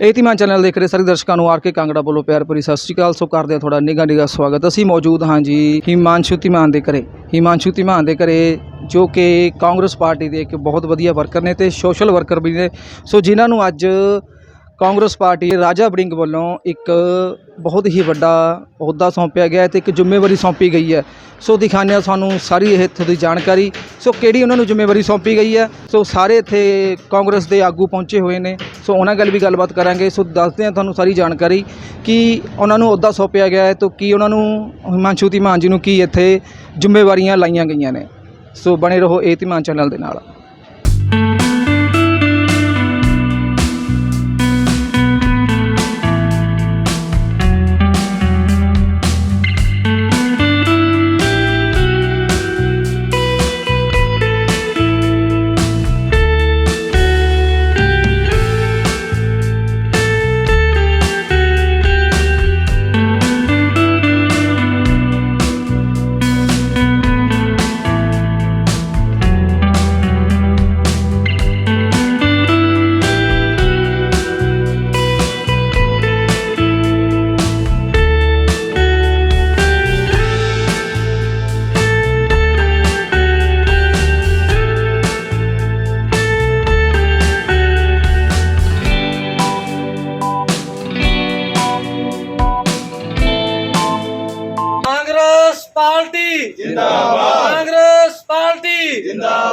ਇਹ ਇਤਿਮਾਨ ਚੈਨਲ ਦੇਖ ਰਹੇ ਸਾਰੇ ਦਰਸ਼ਕਾਂ ਨੂੰ ਆਰ ਕੇ ਕਾਂਗੜਾ ਵੱਲੋਂ ਪਿਆਰ ਭਰੀ ਸਤਿ ਸ਼੍ਰੀ ਅਕਾਲ। ਸੋ ਕਰਦੇ ਹਾਂ ਤੁਹਾਡਾ ਨਿੱਘਾ ਨਿੱਘਾ ਸਵਾਗਤ। ਅਸੀਂ ਮੌਜੂਦ ਹਾਂ ਜੀ ਹਿਮਾਂਸ਼ੂ ਧੀਮਾਨ ਦੇ ਘਰੇ। ਹਿਮਾਂਸ਼ੂ ਧੀਮਾਨ ਦੇ ਘਰੇ ਜੋ ਕਿ ਕਾਂਗਰਸ ਪਾਰਟੀ ਦੇ ਇੱਕ ਬਹੁਤ ਵਧੀਆ ਵਰਕਰ ਨੇ ਤੇ ਸੋਸ਼ਲ ਵਰਕਰ ਵੀ ਨੇ। ਸੋ ਜਿਨ੍ਹਾਂ ਨੂੰ ਅੱਜ ਕਾਂਗਰਸ ਪਾਰਟੀ ਰਾਜਾ ਬੜਿੰਗ ਵੱਲੋਂ ਇੱਕ ਬਹੁਤ ਹੀ ਵੱਡਾ ਅਹੁਦਾ ਸੌਂਪਿਆ ਗਿਆ ਹੈ ਤੇ ਇੱਕ ਜ਼ਿੰਮੇਵਾਰੀ ਸੌਂਪੀ ਗਈ ਹੈ। ਸੋ ਦਿਖਾਉਂਦੇ ਹਾਂ ਸਾਨੂੰ ਸਾਰੀ ਇਹ ਇੱਥੋਂ ਦੀ ਜਾਣਕਾਰੀ। ਸੋ ਕਿਹੜੀ ਉਹਨਾਂ ਨੂੰ ਜ਼ਿੰਮੇਵਾਰੀ ਸੌਂਪੀ ਗਈ ਹੈ? ਸੋ ਸਾਰੇ ਇੱਥੇ ਕਾਂਗਰਸ ਦੇ ਆਗੂ ਪਹੁੰਚੇ ਹੋਏ ਨੇ। ਸੋ ਉਹਨਾਂ ਗੱਲ ਵੀ ਗੱਲਬਾਤ ਕਰਾਂਗੇ। ਸੋ ਦੱਸਦੇ ਹਾਂ ਤੁਹਾਨੂੰ ਸਾਰੀ ਜਾਣਕਾਰੀ ਕਿ ਉਹਨਾਂ ਨੂੰ ਅਹੁਦਾ ਸੌਂਪਿਆ ਗਿਆ ਹੈ। ਤਾਂ ਕੀ ਉਹਨਾਂ ਨੂੰ, ਹਿਮਾਂਸ਼ੂ ਧੀਮਾਨ ਜੀ ਨੂੰ ਕੀ ਇੱਥੇ ਜ਼ਿੰਮੇਵਾਰੀਆਂ ਲਾਈਆਂ ਗਈਆਂ ਨੇ? ਸੋ ਬਣੇ ਰਹੋ ਇਹ ਧੀਮਾਨ ਚੈਨਲ ਦੇ ਨਾਲ।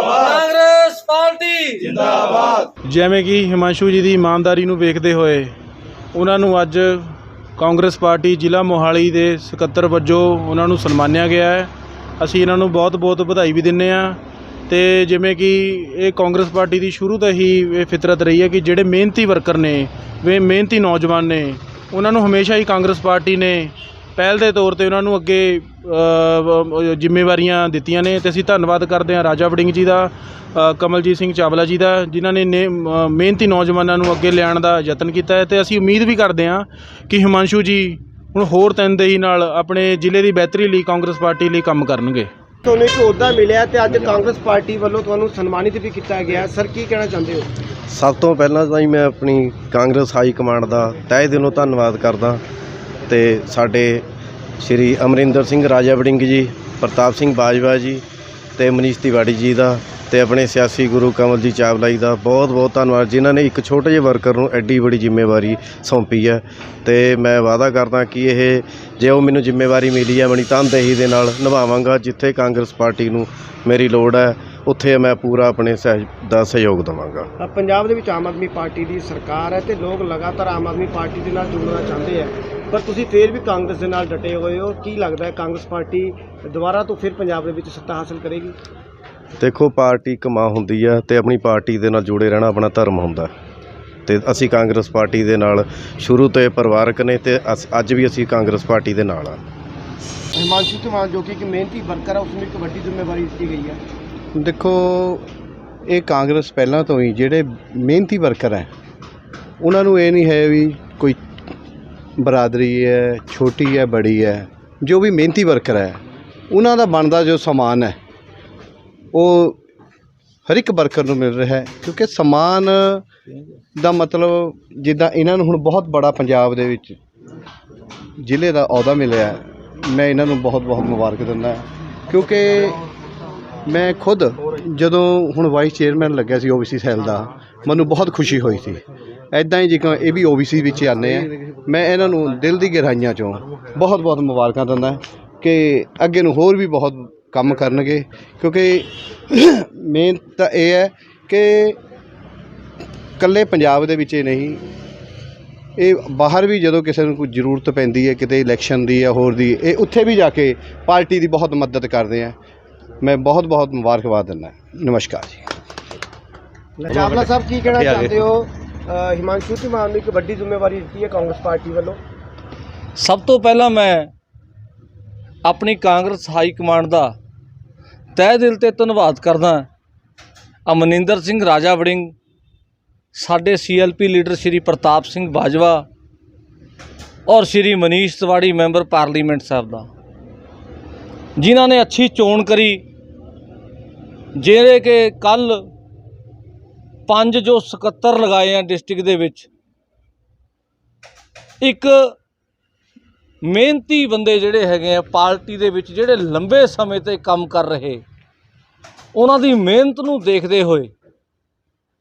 ਜਿੰਦਾਬਾਦ। ਕਾਂਗਰਸ ਪਾਰਟੀ। ਜਿਵੇਂ ਕਿ ਹਿਮਾਂਸ਼ੂ ਜੀ ਦੀ ਇਮਾਨਦਾਰੀ ਨੂੰ ਵੇਖਦੇ ਹੋਏ ਉਹਨਾਂ ਨੂੰ ਅੱਜ ਕਾਂਗਰਸ ਪਾਰਟੀ ਜ਼ਿਲ੍ਹਾ ਮੋਹਾਲੀ ਦੇ ਸਕੱਤਰ ਵਜੋਂ ਉਹਨਾਂ ਨੂੰ ਸਨਮਾਨਿਆ ਗਿਆ ਹੈ। ਅਸੀਂ ਇਹਨਾਂ ਨੂੰ ਬਹੁਤ-ਬਹੁਤ ਵਧਾਈ ਵੀ ਦਿੰਨੇ ਆ ਤੇ ਜਿਵੇਂ ਕਿ ਇਹ ਕਾਂਗਰਸ ਪਾਰਟੀ ਦੀ ਸ਼ੁਰੂ ਤੋਂ ਹੀ ਇਹ ਫਿਤਰਤ ਰਹੀ ਹੈ ਕਿ ਜਿਹੜੇ ਮਿਹਨਤੀ ਵਰਕਰ ਨੇ ਵੇ ਮਿਹਨਤੀ ਨੌਜਵਾਨ ਨੇ ਉਹਨਾਂ ਨੂੰ ਹਮੇਸ਼ਾ ਹੀ ਕਾਂਗਰਸ ਪਾਰਟੀ ਨੇ ਪਹਿਲ ਦੇ ਤੌਰ ਤੇ ਉਹਨਾਂ ਨੂੰ ਅੱਗੇ ਜ਼ਿੰਮੇਵਾਰੀਆਂ ਦਿੱਤੀਆਂ ਨੇ ਤੇ ਅਸੀਂ ਧੰਨਵਾਦ ਕਰਦੇ ਹਾਂ ਰਾਜਾ ਵੜਿੰਗ ਜੀ ਦਾ ਕਮਲਜੀਤ ਸਿੰਘ ਚਾਵਲਾ ਜੀ ਦਾ ਜਿਨ੍ਹਾਂ ਨੇ ਮਿਹਨਤੀ ਨੌਜਵਾਨਾਂ ਨੂੰ ਅੱਗੇ ਲਿਆਉਣ ਦਾ ਯਤਨ ਕੀਤਾ ਹੈ ਤੇ ਅਸੀਂ ਉਮੀਦ ਵੀ ਕਰਦੇ ਹਾਂ ਕਿ ਹਿਮਾਂਸ਼ੂ ਜੀ ਹੁਣ ਹੋਰ ਤਨਦੇਹੀ ਨਾਲ ਆਪਣੇ ਜ਼ਿਲ੍ਹੇ ਦੀ ਬਿਹਤਰੀ ਲਈ ਕਾਂਗਰਸ ਪਾਰਟੀ ਲਈ ਕੰਮ ਕਰਨਗੇ। ਤੁਹਾਨੂੰ ਇੱਕ ਅਹੁਦਾ ਮਿਲਿਆ ਤੇ ਅੱਜ ਕਾਂਗਰਸ ਪਾਰਟੀ ਵੱਲੋਂ ਤੁਹਾਨੂੰ ਸਨਮਾਨਿਤ ਵੀ ਕੀਤਾ ਗਿਆ। ਸਰ ਕੀ ਕਹਿਣਾ ਚਾਹੁੰਦੇ ਹੋ? ਸਭ ਤੋਂ ਪਹਿਲਾਂ ਤਾਂ ਜੀ ਮੈਂ ਆਪਣੀ ਕਾਂਗਰਸ ਹਾਈ ਕਮਾਂਡ ਦਾ ਤਹਿ ਦਿਲੋਂ ਧੰਨਵਾਦ ਕਰਦਾ ਤੇ ਸਾਡੇ ਸ਼੍ਰੀ ਅਮਰਿੰਦਰ ਸਿੰਘ, ਰਾਜਾ ਵੜਿੰਗ ਜੀ, ਪ੍ਰਤਾਪ ਸਿੰਘ ਬਾਜਵਾ ਜੀ ਤੇ ਮਨੀਸ਼ ਤਿਵਾੜੀ ਜੀ ਦਾ ਤੇ ਆਪਣੇ ਸਿਆਸੀ ਗੁਰੂ ਕਮਲਜੀਤ ਚਾਵਲਾ ਜੀ ਦਾ ਬਹੁਤ ਬਹੁਤ ਧੰਨਵਾਦ, ਜਿਨ੍ਹਾਂ ਨੇ ਇੱਕ ਛੋਟੇ ਜਿਹੇ ਵਰਕਰ ਨੂੰ ਐਡੀ ਬੜੀ ਜ਼ਿੰਮੇਵਾਰੀ ਸੌਂਪੀ ਹੈ। ਤੇ ਮੈਂ ਵਾਅਦਾ ਕਰਦਾ ਕਿ ਇਹ ਜੇ ਉਹ ਮੈਨੂੰ ਜ਼ਿੰਮੇਵਾਰੀ ਮਿਲੀ ਹੈ ਬਣੀ ਤਨਦੇਹੀ ਦੇ ਨਾਲ ਨਿਭਾਵਾਂਗਾ, ਜਿੱਥੇ ਕਾਂਗਰਸ ਪਾਰਟੀ ਨੂੰ ਮੇਰੀ ਲੋੜ ਹੈ, ਉੱਥੇ ਮੈਂ ਪੂਰਾ ਆਪਣੇ ਸਹਿ, ਦਾ ਸਹਿਯੋਗ ਦੇਵਾਂਗਾ। ਪੰਜਾਬ ਦੇ ਵਿੱਚ ਆਮ ਆਦਮੀ ਪਾਰਟੀ ਦੀ ਸਰਕਾਰ ਹੈ ਤੇ ਲੋਕ ਲਗਾਤਾਰ ਆਮ ਆਦਮੀ ਪਾਰਟੀ ਦੇ ਨਾਲ ਜੁੜਨਾ ਚਾਹੁੰਦੇ ਆ। ਪਰ ਤੁਸੀਂ ਫੇਰ ਵੀ ਕਾਂਗਰਸ ਦੇ ਨਾਲ ਡਟੇ ਹੋਏ ਹੋ। ਕੀ ਲੱਗਦਾ ਹੈ ਕਾਂਗਰਸ ਪਾਰਟੀ ਦੁਬਾਰਾ ਤੋਂ ਫਿਰ ਪੰਜਾਬ ਦੇ ਵਿੱਚ ਸੱਤਾ ਹਾਸਲ ਕਰੇਗੀ? ਦੇਖੋ ਪਾਰਟੀ ਕਮਾ ਹੁੰਦੀ ਹੈ ਤੇ ਆਪਣੀ ਪਾਰਟੀ ਦੇ ਨਾਲ ਜੁੜੇ ਰਹਿਣਾ ਆਪਣਾ ਧਰਮ ਹੁੰਦਾ। ਤੇ ਅਸੀਂ ਕਾਂਗਰਸ ਪਾਰਟੀ ਦੇ ਨਾਲ ਸ਼ੁਰੂ ਤੋਂ ਇਹ ਪਰਿਵਾਰਕ ਨੇ ਤੇ ਅਸ- ਅੱਜ ਵੀ ਅਸੀਂ ਕਾਂਗਰਸ ਪਾਰਟੀ ਦੇ ਨਾਲ ਆ। ਹਿਮਾਂਸ਼ੂ ਧਮਾਨ ਜੋ ਕਿ ਇੱਕ ਮਿਹਨਤੀ ਵਰਕਰ ਹੈ ਉਸ ਨੂੰ ਇੱਕ ਵੱਡੀ ਜ਼ਿੰਮੇਵਾਰੀ ਦਿੱਤੀ ਗਈ ਹੈ ਦੇਖੋ ਇਹ ਕਾਂਗਰਸ ਪਹਿਲਾਂ ਤੋਂ ਹੀ ਜਿਹੜੇ ਮਿਹਨਤੀ ਵਰਕਰ ਹੈ ਉਹਨਾਂ ਨੂੰ ਇਹ ਨਹੀਂ ਹੈ ਵੀ ਕੋਈ ਬਰਾਦਰੀ ਹੈ, ਛੋਟੀ ਹੈ, ਬੜੀ ਹੈ, ਜੋ ਵੀ ਮਿਹਨਤੀ ਵਰਕਰ ਹੈ, ਉਹਨਾਂ ਦਾ ਬਣਦਾ ਜੋ ਸਮਾਨ ਹੈ, ਉਹ ਹਰ ਇੱਕ ਵਰਕਰ ਨੂੰ ਮਿਲ ਰਿਹਾ ਹੈ, ਕਿਉਂਕਿ ਸਮਾਨ ਦਾ ਮਤਲਬ ਜਿੱਦਾਂ ਇਹਨਾਂ ਨੂੰ ਹੁਣ ਬਹੁਤ ਬੜਾ ਪੰਜਾਬ ਦੇ ਵਿੱਚ ਜ਼ਿਲ੍ਹੇ ਦਾ ਅਹੁਦਾ ਮਿਲਿਆ ਮੈਂ ਇਹਨਾਂ ਨੂੰ ਬਹੁਤ ਬਹੁਤ ਮੁਬਾਰਕ ਦਿੰਦਾ ਕਿਉਂਕਿ ਮੈਂ ਖੁਦ ਜਦੋਂ ਹੁਣ ਵਾਈਸ ਚੇਅਰਮੈਨ ਲੱਗਿਆ ਸੀ ਓਬੀਸੀ ਸੈੱਲ ਦਾ, ਮੈਨੂੰ ਬਹੁਤ ਖੁਸ਼ੀ ਹੋਈ ਸੀ। ਐਦਾਂ ਹੀ ਜਿਵੇਂ ਇਹ ਵੀ ਓਬੀਸੀ ਵਿੱਚ ਆਨੇ ਆ। ਮੈਂ ਇਹਨਾਂ ਨੂੰ ਦਿਲ ਦੀ ਗਹਿਰਾਈਆਂ ਚੋਂ ਬਹੁਤ ਬਹੁਤ ਮੁਬਾਰਕਾਂ ਦਿੰਦਾ ਕਿ ਅੱਗੇ ਨੂੰ ਹੋਰ ਵੀ ਬਹੁਤ ਕੰਮ ਕਰਨਗੇ। ਕਿਉਂਕਿ ਮੇਨ ਤਾਂ ਇਹ ਹੈ ਕਿ ਇਕੱਲੇ ਪੰਜਾਬ ਦੇ ਵਿੱਚ ਹੀ ਨਹੀਂ ਇਹ ਬਾਹਰ ਵੀ ਜਦੋਂ ਕਿਸੇ ਨੂੰ ਕੋਈ ਜ਼ਰੂਰਤ ਪੈਂਦੀ ਹੈ ਕਿਤੇ ਇਲੈਕਸ਼ਨ ਦੀ ਜਾਂ ਹੋਰ ਦੀ ਇਹ ਉੱਥੇ ਵੀ ਜਾ ਕੇ ਪਾਰਟੀ ਦੀ ਬਹੁਤ ਮਦਦ ਕਰਦੇ ਆ। ਮੈਂ ਬਹੁਤ ਬਹੁਤ ਮੁਬਾਰਕਬਾਦ ਦਿੰਦਾ। ਨਮਸਕਾਰ ਜੀ। ਚਾਵਲਾ ਸਾਹਿਬ ਕੀ ਕਹਿਣਾ ਚਾਹੁੰਦੇ ਹੋ? ਹਿਮਾਂਸ਼ੂ ਧਮਾਨ ਨੂੰ ਇੱਕ ਵੱਡੀ ਜ਼ਿੰਮੇਵਾਰੀ ਦਿੱਤੀ ਹੈ ਕਾਂਗਰਸ ਪਾਰਟੀ ਵੱਲੋਂ। ਸਭ ਤੋਂ ਪਹਿਲਾਂ ਮੈਂ ਆਪਣੀ ਕਾਂਗਰਸ ਹਾਈ ਕਮਾਂਡ ਦਾ ਤਹਿ ਦਿਲ ਤੇ ਧੰਨਵਾਦ ਕਰਦਾ ਅਮਨਿੰਦਰ ਸਿੰਘ ਰਾਜਾ ਵੜਿੰਗ ਸਾਡੇ ਸੀਐਲਪੀ ਲੀਡਰ ਸ਼੍ਰੀ ਪ੍ਰਤਾਪ ਸਿੰਘ ਬਾਜਵਾ ਔਰ ਸ਼੍ਰੀ ਮਨੀਸ਼ ਤਿਵਾੜੀ ਮੈਂਬਰ ਪਾਰਲੀਮੈਂਟ ਸਾਹਿਬ ਦਾ। ਜਿਨ੍ਹਾਂ ਨੇ ਅੱਛੀ ਚੋਣ ਕਰੀ, ਜਿਹੜੇ ਕਿ ਕੱਲ ਪੰਜ ਜੋ ਸਕੱਤਰ ਲਗਾਏ ਆ ਡਿਸਟ੍ਰਿਕਟ ਦੇ ਵਿੱਚ, ਇੱਕ ਮਿਹਨਤੀ ਬੰਦੇ ਜਿਹੜੇ ਹੈਗੇ ਆ ਪਾਰਟੀ ਦੇ ਵਿੱਚ, ਜਿਹੜੇ ਲੰਬੇ ਸਮੇਂ ਤੇ ਕੰਮ ਕਰ ਰਹੇ, ਉਹਨਾਂ ਦੀ ਮਿਹਨਤ ਨੂੰ ਦੇਖਦੇ ਹੋਏ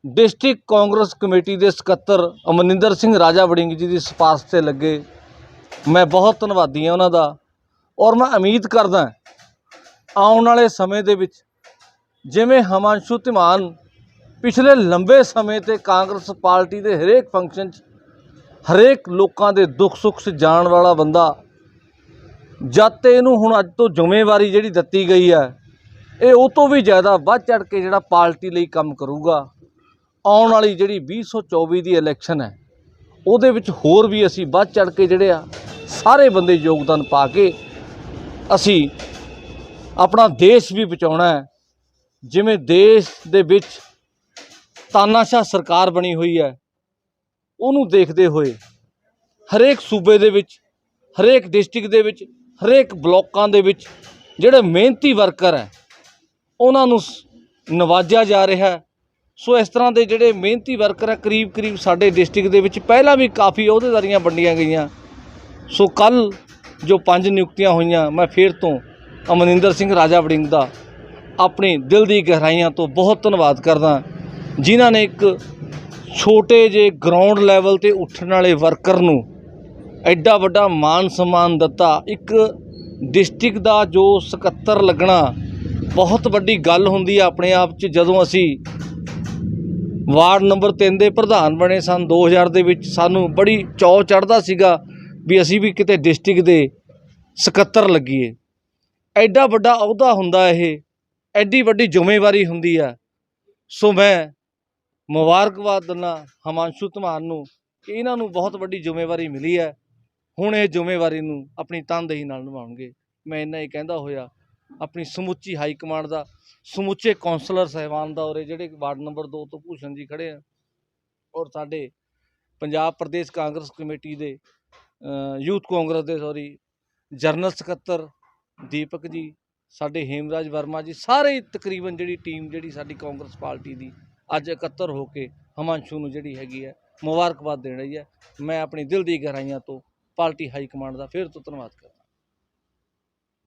ਡਿਸਟ੍ਰਿਕਟ ਕਾਂਗਰਸ ਕਮੇਟੀ ਦੇ ਸਕੱਤਰ ਅਮਨਿੰਦਰ ਸਿੰਘ ਰਾਜਾ ਵੜਿੰਗ ਜੀ ਦੀ ਸਿਫਾਰਸ਼ ਤੇ ਲੱਗੇ। ਮੈਂ ਬਹੁਤ ਧੰਨਵਾਦੀ ਹਾਂ ਉਹਨਾਂ ਦਾ ਔਰ ਮੈਂ ਉਮੀਦ ਕਰਦਾ ਆਉਣ ਵਾਲੇ ਸਮੇਂ ਦੇ ਵਿੱਚ ਜਿਵੇਂ ਹਮਾਂਸ਼ੂ ਧਿਮਾਨ ਪਿਛਲੇ ਲੰਬੇ ਸਮੇਂ ਤੇ ਕਾਂਗਰਸ ਪਾਰਟੀ ਦੇ ਹਰੇਕ ਫੰਕਸ਼ਨ 'ਚ ਹਰੇਕ ਲੋਕਾਂ ਦੇ ਦੁੱਖ ਸੁੱਖ 'ਚ ਜਾਣ ਵਾਲਾ ਬੰਦਾ ਜਦ ਤੇ ਇਹਨੂੰ ਹੁਣ ਅੱਜ ਤੋਂ ਜ਼ਿੰਮੇਵਾਰੀ ਜਿਹੜੀ ਦਿੱਤੀ ਗਈ ਹੈ, ਇਹ ਉਹ ਤੋਂ ਵੀ ਜ਼ਿਆਦਾ ਵੱਧ ਚੜ ਕੇ ਜਿਹੜਾ ਪਾਰਟੀ ਲਈ ਕੰਮ ਕਰੂਗਾ, ਆਉਣ ਵਾਲੀ ਜਿਹੜੀ 2024 ਦੀ ਇਲੈਕਸ਼ਨ ਹੈ, ਉਹਦੇ ਵਿੱਚ ਹੋਰ ਵੀ ਅਸੀਂ ਵੱਧ ਚੜ ਕੇ ਜਿਹੜੇ ਆ, ਸਾਰੇ ਬੰਦੇ ਯੋਗਦਾਨ ਪਾ ਕੇ ਅਸੀਂ ਆਪਣਾ ਦੇਸ਼ ਵੀ ਬਚਾਉਣਾ ਹੈ, ਜਿਵੇਂ ਦੇਸ਼ ਦੇ ਵਿੱਚ ਤਾਨਾਸ਼ਾਹ ਸਰਕਾਰ ਬਣੀ ਹੋਈ ਹੈ। ਉਹਨੂੰ ਦੇਖਦੇ ਹੋਏ ਹਰੇਕ ਸੂਬੇ ਦੇ ਵਿੱਚ, ਹਰੇਕ ਡਿਸਟ੍ਰਿਕਟ ਦੇ ਵਿੱਚ, ਹਰੇਕ ਬਲਾਕਾਂ ਦੇ ਵਿੱਚ ਜਿਹੜੇ ਮਿਹਨਤੀ ਵਰਕਰ ਹੈ, ਉਹਨਾਂ ਨੂੰ ਸ- ਨਵਾਜਿਆ ਜਾ ਰਿਹਾ ਸੋ ਇਸ ਤਰ੍ਹਾਂ ਦੇ ਜਿਹੜੇ ਮਿਹਨਤੀ ਵਰਕਰ ਹੈ ਕਰੀਬ ਕਰੀਬ ਸਾਡੇ ਡਿਸਟ੍ਰਿਕਟ ਦੇ ਵਿੱਚ ਪਹਿਲਾਂ ਵੀ ਕਾਫੀ ਅਹੁਦੇਦਾਰੀਆਂ ਵੰਡੀਆਂ ਗਈਆਂ। ਸੋ ਕੱਲ ਜੋ ਪੰਜ ਨਿਯੁਕਤੀਆਂ ਹੋਈਆਂ, ਮੈਂ ਫਿਰ ਤੋਂ ਅਮਨਿੰਦਰ ਸਿੰਘ ਰਾਜਾ ਵੜਿੰਗ ਦਾ ਆਪਣੇ ਦਿਲ ਦੀ ਗਹਿਰਾਈਆਂ ਤੋਂ ਬਹੁਤ ਧੰਨਵਾਦ ਕਰਦਾ ਜਿਨ੍ਹਾਂ ਨੇ ਇੱਕ ਛੋਟੇ ਜਿਹੇ ਗਰਾਊਂਡ ਲੈਵਲ ਤੇ ਉੱਠਣ ਵਾਲੇ ਵਰਕਰ ਨੂੰ ਐਡਾ ਵੱਡਾ ਮਾਨ ਸਨਮਾਨ ਦਿੱਤਾ। ਇੱਕ ਡਿਸਟ੍ਰਿਕਟ ਦਾ ਜੋ ਸਕੱਤਰ ਲੱਗਣਾ ਬਹੁਤ ਵੱਡੀ ਗੱਲ ਹੁੰਦੀ ਹੈ ਆਪਣੇ ਆਪ 'ਚ। ਜਦੋਂ ਅਸੀਂ ਵਾਰਡ ਨੰਬਰ 3 ਦੇ ਪ੍ਰਧਾਨ ਬਣੇ ਸਨ 2000 ਦੇ ਵਿੱਚ, ਸਾਨੂੰ ਬੜੀ ਚੌ ਚੜਦਾ ਸੀਗਾ ਵੀ ਅਸੀਂ ਵੀ ਕਿਤੇ ਡਿਸਟ੍ਰਿਕਟ ਦੇ ਸਕੱਤਰ ਲੱਗੀਏ। ਐਡਾ ਵੱਡਾ ਅਹੁਦਾ ਹੁੰਦਾ ਇਹ, ਐਡੀ ਵੱਡੀ ਜ਼ਿੰਮੇਵਾਰੀ ਹੁੰਦੀ ਆ। ਸੋ ਮੈਂ ਮੁਬਾਰਕਬਾਦ ਦਿੰਦਾ ਹਮਾਂਸ਼ੂ ਧਮਾਨ ਨੂੰ ਕਿ ਇਹਨਾਂ ਨੂੰ ਬਹੁਤ ਵੱਡੀ ਜ਼ਿੰਮੇਵਾਰੀ ਮਿਲੀ ਹੈ। ਹੁਣ ਇਹ ਜ਼ਿੰਮੇਵਾਰੀ ਨੂੰ ਆਪਣੀ ਤਨਦੇਹੀ ਨਾਲ ਨਿਭਾਉਣਗੇ। ਮੈਂ ਇੰਨਾ ਹੀ ਕਹਿੰਦਾ ਹੋਇਆ, ਆਪਣੀ ਸਮੁੱਚੀ ਹਾਈ ਕਮਾਂਡ ਦਾ, ਸਮੁੱਚੇ ਕੌਂਸਲਰ ਸਹਿਬਾਨ ਦਾ ਔਰ ਜਿਹੜੇ ਵਾਰਡ ਨੰਬਰ 2 ਤੋਂ ਭੂਸ਼ਣ ਜੀ ਖੜੇ ਆ ਔਰ ਸਾਡੇ ਪੰਜਾਬ ਪ੍ਰਦੇਸ਼ ਕਾਂਗਰਸ ਕਮੇਟੀ ਦੇ ਯੂਥ ਕਾਂਗਰਸ ਦੇ ਸੌਰੀ ਜਨਰਲ ਸਕੱਤਰ ਦੀਪਕ ਜੀ, ਸਾਡੇ ਹੇਮਰਾਜ ਵਰਮਾ ਜੀ, ਸਾਰੇ ਤਕਰੀਬਨ ਜਿਹੜੀ ਟੀਮ ਜਿਹੜੀ ਸਾਡੀ ਕਾਂਗਰਸ ਪਾਰਟੀ ਦੀ ਅੱਜ ਇਕੱਤਰ ਹੋ ਕੇ ਹਮਾਂਸ਼ੂ ਨੂੰ ਜਿਹੜੀ ਹੈਗੀ ਹੈ, ਮੁਬਾਰਕਬਾਦ ਦੇਣ ਰਹੀ ਹੈ। ਮੈਂ ਆਪਣੀ ਦਿਲ ਦੀ ਗਹਿਰਾਈਆਂ ਤੋਂ ਪਾਰਟੀ ਹਾਈ ਕਮਾਂਡ ਦਾ ਫਿਰ ਤੋਂ ਧੰਨਵਾਦ ਕਰਦਾ